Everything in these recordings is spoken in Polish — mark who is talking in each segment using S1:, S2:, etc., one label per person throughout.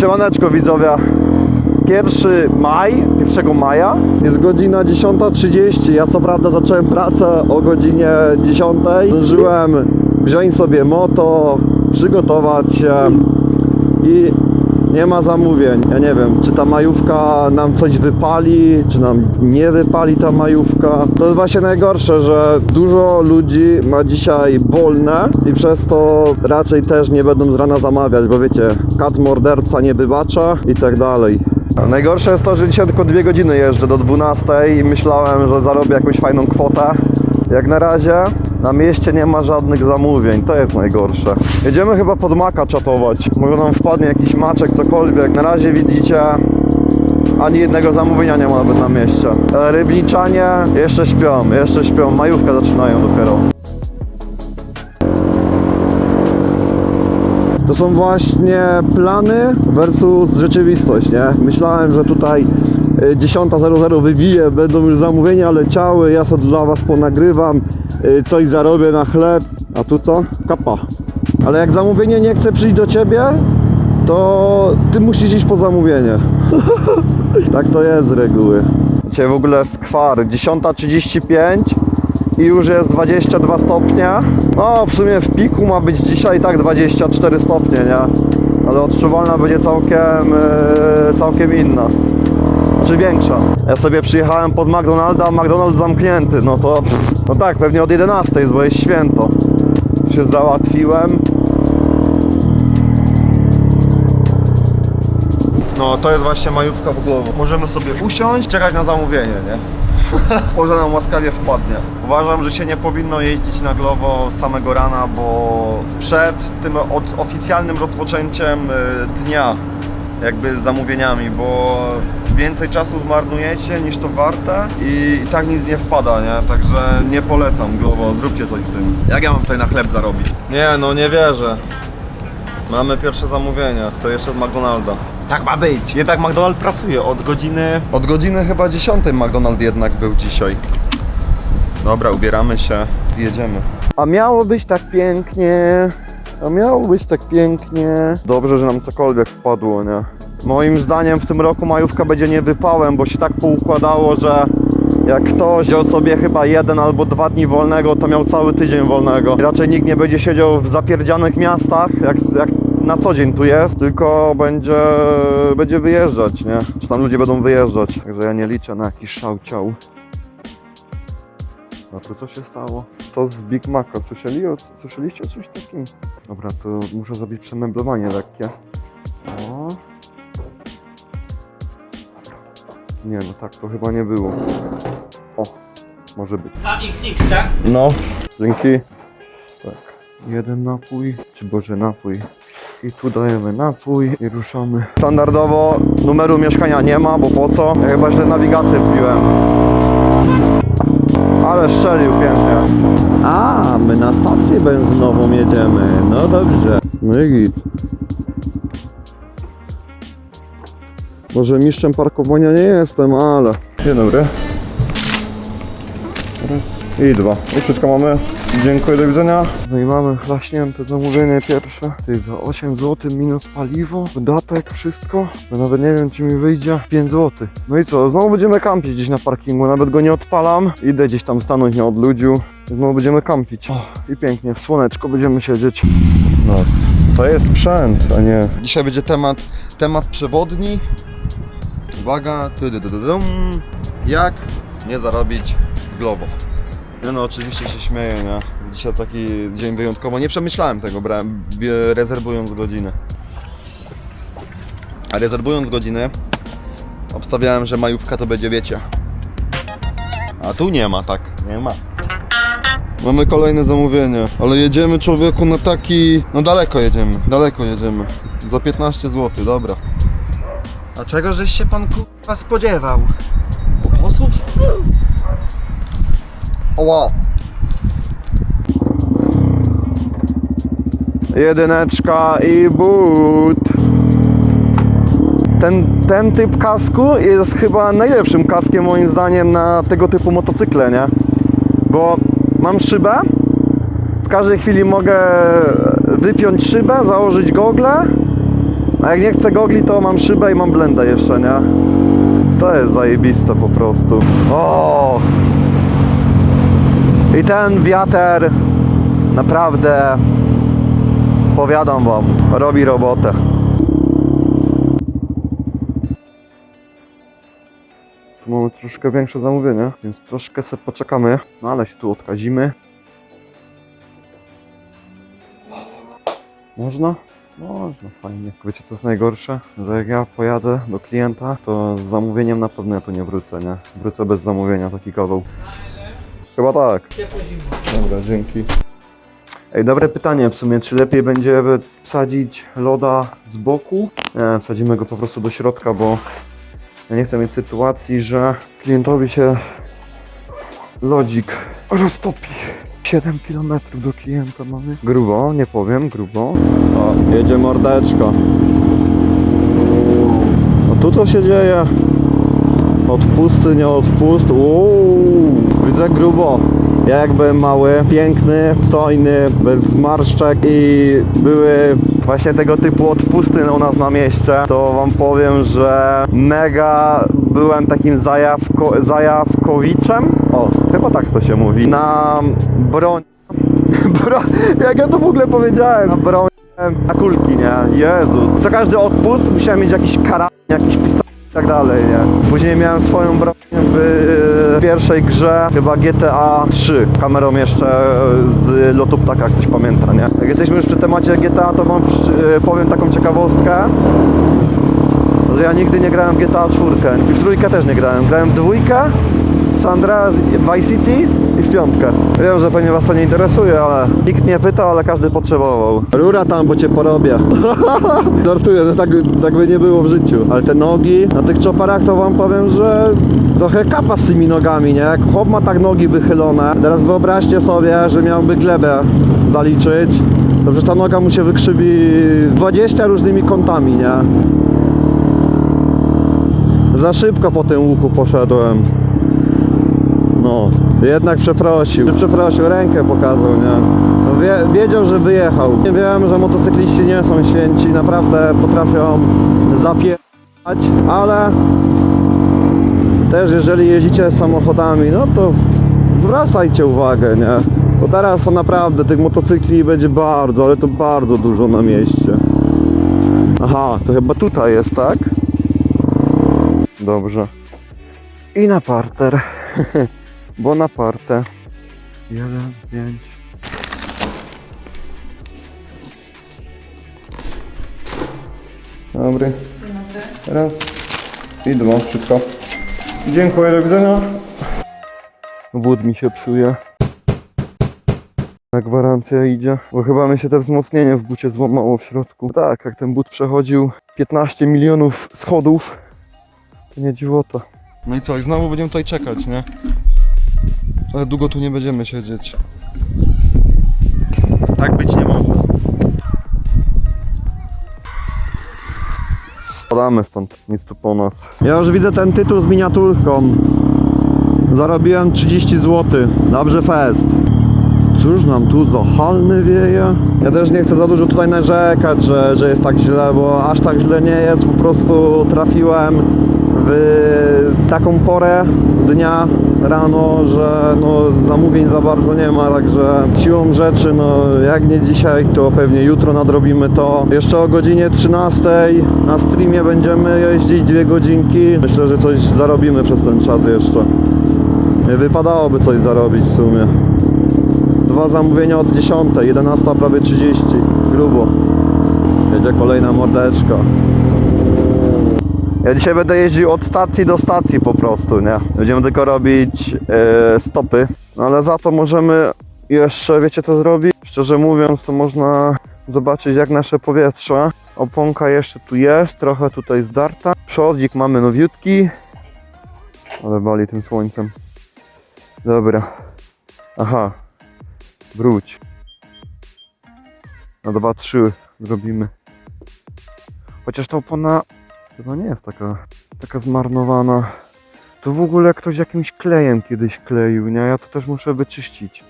S1: Siemaneczko widzowie. 1 maj, 1 maja, jest godzina 10.30. Ja co prawda zacząłem pracę o godzinie 10. Zdążyłem wziąć sobie moto, przygotować się i nie ma zamówień. Ja nie wiem, czy ta majówka nam coś wypali, czy nam nie wypali ta majówka. To jest właśnie najgorsze, że dużo ludzi ma dzisiaj wolne i przez to raczej też nie będą z rana zamawiać, bo wiecie, kat morderca nie wybacza i tak dalej. Najgorsze jest to, że dzisiaj tylko dwie godziny jeżdżę do 12 i myślałem, że zarobię jakąś fajną kwotę. Jak na razie na mieście nie ma żadnych zamówień, to jest najgorsze. Jedziemy chyba pod maka czatować. Może nam wpadnie jakiś maczek, cokolwiek. Na razie widzicie, ani jednego zamówienia nie ma nawet na mieście. E, Rybniczanie jeszcze śpią, jeszcze śpią. Majówkę zaczynają dopiero. To są właśnie plany versus rzeczywistość, nie? Myślałem, że tutaj 10.00 wybije, będą już zamówienia leciały, ja sobie dla was ponagrywam, y, coś zarobię na chleb, a tu co? Kapa. Ale jak zamówienie nie chce przyjść do ciebie, to ty musisz iść po zamówienie. tak to jest z reguły. Dzisiaj w ogóle skwar, 10.35 i już jest 22 stopnie. No w sumie w piku ma być dzisiaj tak 24 stopnie, nie? Ale odczuwalna będzie całkiem, yy, całkiem inna. Znaczy większa. Ja sobie przyjechałem pod McDonalda, a McDonald's zamknięty. No to, no tak, pewnie od 11 jest, bo jest święto. Się załatwiłem. No to jest właśnie majówka w głowę. Możemy sobie usiąść, czekać na zamówienie, nie? Może nam łaskawie wpadnie. Uważam, że się nie powinno jeździć na Glovo z samego rana, bo przed tym oficjalnym rozpoczęciem y, dnia jakby z zamówieniami, bo więcej czasu zmarnujecie niż to warte i, i tak nic nie wpada, nie? Także nie polecam Glovo, zróbcie coś z tym. Jak ja mam tutaj na chleb zarobić? Nie, no nie wierzę. Mamy pierwsze zamówienie, to jeszcze od McDonalda. Tak ma być. Jednak McDonald pracuje od godziny... Od godziny chyba 10 McDonald jednak był dzisiaj. Dobra, ubieramy się i jedziemy. A miało być tak pięknie. A miało być tak pięknie. Dobrze, że nam cokolwiek wpadło, nie? Moim zdaniem w tym roku majówka będzie niewypałem, bo się tak poukładało, że jak ktoś wziął sobie chyba jeden albo dwa dni wolnego, to miał cały tydzień wolnego. Raczej nikt nie będzie siedział w zapierdzianych miastach, jak, jak na co dzień tu jest, tylko będzie, będzie wyjeżdżać, nie? Czy tam ludzie będą wyjeżdżać. Także ja nie liczę na jakiś szałciał. A tu co się stało? To z Big Maca. Słyszeli o, słyszeliście o coś takim? Dobra, to muszę zrobić przemeblowanie lekkie. O. Nie, no tak to chyba nie było. O, może być.
S2: AXX, tak?
S1: No, dzięki. Tak, jeden napój, czy Boże napój. I tu dajemy napój i ruszamy. Standardowo numeru mieszkania nie ma, bo po co? Ja chyba źle nawigację wbiłem. Ale szczelił pięknie. A, my na stację benzynową jedziemy. No dobrze. No i git. Może mistrzem parkowania nie jestem, ale... Dzień dobry. I dwa. I wszystko mamy. Dziękuję, do widzenia. No i mamy chlaśnięte zamówienie pierwsze. Ty za 8 zł minus paliwo, dodatek, wszystko. No nawet nie wiem, czy mi wyjdzie 5 zł. No i co, znowu będziemy kampić gdzieś na parkingu. Nawet go nie odpalam. Idę gdzieś tam stanąć na odludziu. I Znowu będziemy kampić. O, I pięknie, w słoneczko będziemy siedzieć. No, to jest sprzęt, a nie... Dzisiaj będzie temat, temat przewodni. Uwaga, jak nie zarobić w Globo. No, oczywiście się śmieję, nie? Dzisiaj taki dzień wyjątkowo. Nie przemyślałem tego, brałem, rezerwując godzinę. A rezerwując godzinę, obstawiałem, że majówka to będzie, wiecie. A tu nie ma, tak? Nie ma. Mamy kolejne zamówienie, ale jedziemy człowieku na taki... No daleko jedziemy, daleko jedziemy. Za 15 zł, dobra.
S3: A czego żeś się pan kurwa spodziewał?
S1: Osób? Oła. Jedyneczka i but. Ten, ten typ kasku jest chyba najlepszym kaskiem moim zdaniem na tego typu motocykle, nie? Bo mam szybę, w każdej chwili mogę wypiąć szybę, założyć gogle, A jak nie chcę gogli, to mam szybę i mam blendę jeszcze, nie? To jest zajebiste po prostu. O! I ten wiater naprawdę powiadam wam, robi robotę. Tu mamy troszkę większe zamówienie, więc troszkę sobie poczekamy, no ale się tu odkazimy. Można? Można, fajnie. Wiecie co jest najgorsze? Że jak ja pojadę do klienta, to z zamówieniem na pewno ja tu nie wrócę, nie? Wrócę bez zamówienia, taki kawał. Chyba tak. Dobra, dzięki. Ej, dobre pytanie w sumie, czy lepiej będzie wsadzić loda z boku? Nie, wsadzimy go po prostu do środka, bo ja nie chcę mieć sytuacji, że klientowi się lodzik roztopi. 7 km do klienta mamy. Grubo, nie powiem, grubo. O, jedzie mordeczko. No tu co się dzieje? Odpusty, nie odpust. Widzę grubo. Ja jak byłem mały, piękny, stojny, bez zmarszczek i były właśnie tego typu odpusty u nas na mieście, to wam powiem, że mega byłem takim zajawko, zajawkowiczem. O, chyba tak to się mówi. Na broń. Bro, jak ja to w ogóle powiedziałem? Na broń. Na kulki, nie? Jezu. Za każdy odpust musiałem mieć jakiś karabin, jakiś pistolet i tak dalej, nie? Później miałem swoją broń w e, pierwszej grze, chyba GTA 3. Kamerą jeszcze z lotu ptaka, ktoś pamięta, nie? Jak jesteśmy już przy temacie GTA, to wam e, powiem taką ciekawostkę. Że ja nigdy nie grałem w GTA 4 i w trójkę też nie grałem. Grałem w dwójkę, Sandra, Vice City i w piątkę. Wiem, że pewnie was to nie interesuje, ale nikt nie pyta, ale każdy potrzebował. Rura tam, bo cię porobię. Żartuję, że tak, tak by nie było w życiu. Ale te nogi na tych czoparach to wam powiem, że trochę kapa z tymi nogami, nie? Jak chłop ma tak nogi wychylone. Teraz wyobraźcie sobie, że miałby glebę zaliczyć. To ta noga mu się wykrzywi 20 różnymi kątami, nie? Za szybko po tym łuku poszedłem. No, jednak przeprosił. Przeprosił, rękę pokazał, nie? No wie, wiedział, że wyjechał. Nie wiem, że motocykliści nie są święci, naprawdę potrafią zapierdać, ale też jeżeli jeździcie samochodami, no to zwracajcie uwagę, nie? Bo teraz to naprawdę tych motocykli będzie bardzo, ale to bardzo dużo na mieście. Aha, to chyba tutaj jest, tak? Dobrze. I na parter. Bonaparte. 1, 5. Dobry. Raz. I dwa, szybko. Dziękuję, do widzenia. Wód mi się psuje. Na gwarancja idzie, bo chyba mi się te wzmocnienie w bucie złamało w środku. Tak, jak ten but przechodził 15 milionów schodów, to nie dziwota. No i co, i znowu będziemy tutaj czekać, nie? Ale długo tu nie będziemy siedzieć. Tak być nie może. Podamy stąd, nic tu po nas. Ja już widzę ten tytuł z miniaturką. Zarobiłem 30 zł. Dobrze fest. Cóż nam tu za halny wieje? Ja też nie chcę za dużo tutaj narzekać, że, że jest tak źle, bo aż tak źle nie jest. Po prostu trafiłem w taką porę dnia rano, że no, zamówień za bardzo nie ma, także siłą rzeczy, no jak nie dzisiaj, to pewnie jutro nadrobimy to. Jeszcze o godzinie 13 na streamie będziemy jeździć dwie godzinki. Myślę, że coś zarobimy przez ten czas jeszcze. Wypadałoby coś zarobić w sumie. Dwa zamówienia od 10, 11 prawie 30. Grubo. Jedzie kolejna mordeczka. Ja dzisiaj będę jeździł od stacji do stacji po prostu, nie? Będziemy tylko robić e, stopy. No ale za to możemy jeszcze, wiecie co zrobić? Szczerze mówiąc, to można zobaczyć jak nasze powietrze. Oponka jeszcze tu jest, trochę tutaj zdarta. Przodzik mamy nowiutki. Ale bali tym słońcem. Dobra. Aha. Wróć. Na dwa, trzy zrobimy. Chociaż ta opona chyba nie jest taka, taka zmarnowana. To w ogóle ktoś jakimś klejem kiedyś kleił, nie? Ja to też muszę wyczyścić.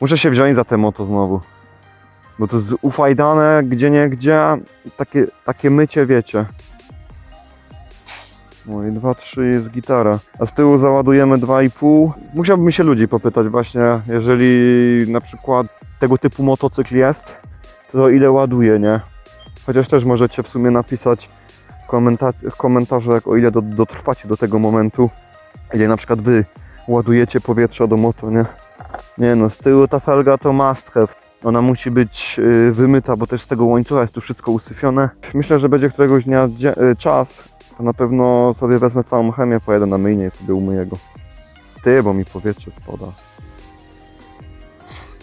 S1: Muszę się wziąć za te moto znowu. Bo to jest ufajdane gdzie nie gdzie, takie, takie mycie wiecie. I 2-3 jest gitara. A z tyłu załadujemy 2,5. Musiałbym się ludzi popytać właśnie, jeżeli na przykład tego typu motocykl jest, to ile ładuje, nie? Chociaż też możecie w sumie napisać komenta- komentarzach, o ile do, dotrwacie do tego momentu, ile na przykład wy ładujecie powietrza do moto, nie? Nie no, z tyłu ta felga to must have. Ona musi być y, wymyta, bo też z tego łańcucha jest tu wszystko usyfione. Myślę, że będzie któregoś dnia dzie- y, czas, to na pewno sobie wezmę całą chemię, pojadę na myjnie i sobie umyję go. Ty, bo mi powietrze spada.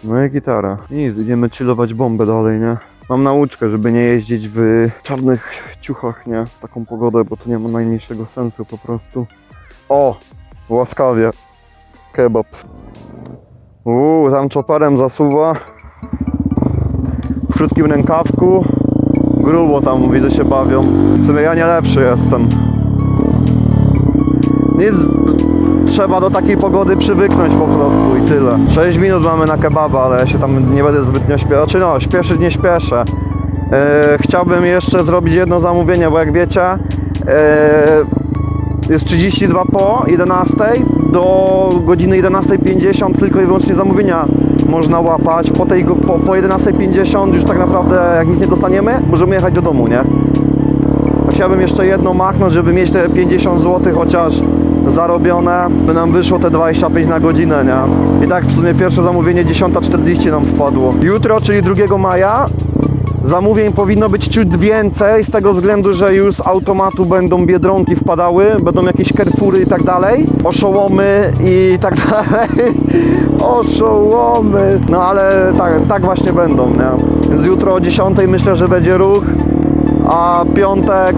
S1: No i gitara. Nic, idziemy chillować bombę dalej, nie? Mam nauczkę, żeby nie jeździć w czarnych ciuchach, nie? W taką pogodę, bo to nie ma najmniejszego sensu po prostu. O! Łaskawie. Kebab. Uuu, tam czoperem zasuwa. W krótkim rękawku. Grubo tam widzę się bawią. W sumie ja nie lepszy jestem. Nic, trzeba do takiej pogody przywyknąć po prostu i tyle. 6 minut mamy na kebaba, ale ja się tam nie będę zbytnio śpieszyć. Czy no, śpieszyć nie śpieszę. E, chciałbym jeszcze zrobić jedno zamówienie, bo jak wiecie, e, jest 32 po 11 do godziny 11.50 tylko i wyłącznie zamówienia można łapać. Po, tej, po, po 11.50 już tak naprawdę jak nic nie dostaniemy, możemy jechać do domu, nie? Chciałbym jeszcze jedno machnąć, żeby mieć te 50 zł chociaż zarobione, by nam wyszło te 25 na godzinę, nie? I tak w sumie pierwsze zamówienie 10.40 nam wpadło. Jutro, czyli 2 maja, Zamówień powinno być ciut więcej z tego względu, że już z automatu będą biedronki wpadały, będą jakieś kerfury i tak dalej, oszołomy i tak dalej. Oszołomy. No ale tak, tak właśnie będą, nie? Więc jutro o 10 myślę, że będzie ruch, a piątek,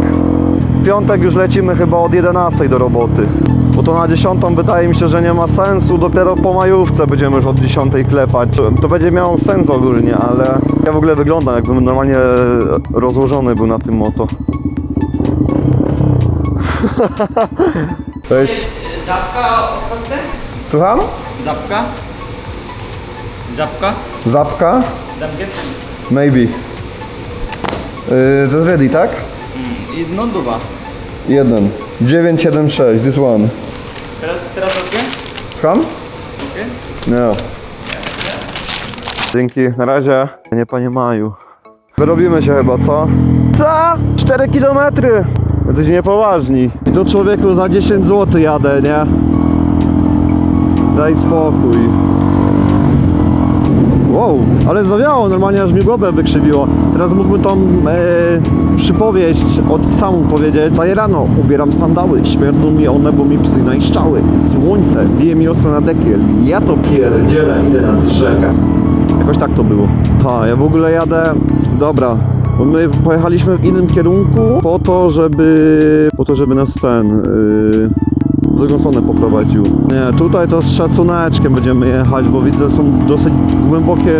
S1: piątek już lecimy chyba od 11 do roboty. Bo to na 10 wydaje mi się, że nie ma sensu, dopiero po majówce będziemy już od 10 klepać. To będzie miało sens ogólnie, ale ja w ogóle wyglądam jakbym normalnie rozłożony był na tym moto. Cześć.
S2: Zapka otwarte?
S1: Słucham?
S2: Zapka? Zapka?
S1: Zapka?
S2: Zamknięte?
S1: Maybe. Yy, to jest ready, tak?
S2: Mm. Jedno, dwa.
S1: Jeden. 976, this one.
S2: Teraz, teraz okej?
S1: Słucham?
S2: Okej?
S1: Nie. Dzięki, na razie. Nie panie Maju. Wyrobimy się chyba, co? Co? 4 kilometry! Jesteś niepoważni. I to człowieku za 10 zł jadę, nie? Daj spokój. Wow, ale zawiało, normalnie aż mi głowę wykrzywiło. Teraz mógłbym tą e, przypowieść od samą powiedzieć. Caje rano ubieram sandały, śmierdzą mi one, bo mi psy najszczały. Słońce bije mi ostro na dekiel, ja to pierdzielę, idę nad rzekę. Jakoś tak to było. Ha, ja w ogóle jadę, dobra, my pojechaliśmy w innym kierunku po to, żeby, po to, żeby nas ten... Yy, w drugą stronę poprowadził. Nie, tutaj to z szacuneczkiem będziemy jechać, bo widzę, są dosyć głębokie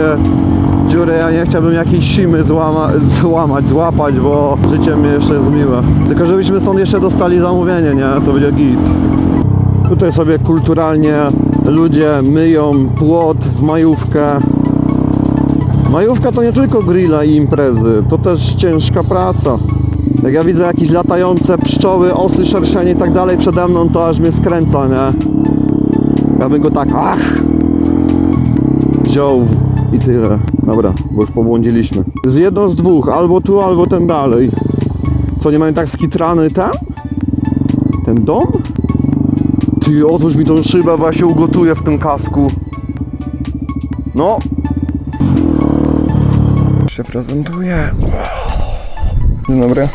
S1: dziury. Ja nie chciałbym jakiejś simy złama, złamać, złapać, bo życie mnie jeszcze jest miłe. Tylko żebyśmy stąd jeszcze dostali zamówienie, nie? To będzie git. Tutaj sobie kulturalnie ludzie myją płot w majówkę. Majówka to nie tylko grilla i imprezy, to też ciężka praca. Jak ja widzę jakieś latające pszczoły, osy, szerszenie i tak dalej przede mną, to aż mnie skręca, nie? Ja bym go tak, ach! Wziął i tyle. Dobra, bo już pobłądziliśmy. Z jedno z dwóch, albo tu, albo ten dalej. Co, nie mają tak skitrany ten? Ten dom? Ty, otwórz mi tą szybę, bo ja się ugotuję w tym kasku. No. Się prezentuje.
S2: Dzień dobry.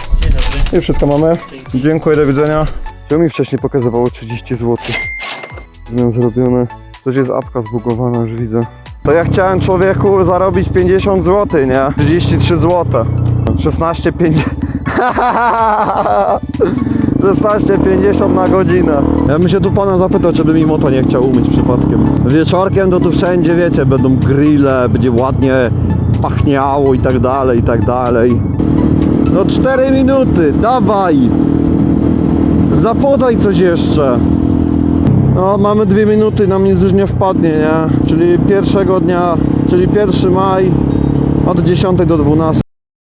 S1: I wszystko mamy. Dziękuję, do widzenia. Czemu mi wcześniej pokazywało 30 zł? Zmian zrobione. Coś jest apka zbugowana, już widzę. To ja chciałem człowieku zarobić 50 zł, nie? 33 zł. 16,50 16,50 na godzinę. Ja bym się tu pana zapytał, czy by mi moto nie chciał umyć przypadkiem. Wieczorkiem to tu wszędzie, wiecie, będą grille, będzie ładnie pachniało i tak dalej, i tak dalej. No 4 minuty, dawaj! Zapodaj coś jeszcze. No mamy 2 minuty, nam nic już nie wpadnie, nie? Czyli pierwszego dnia, czyli 1 maj. Od 10 do 12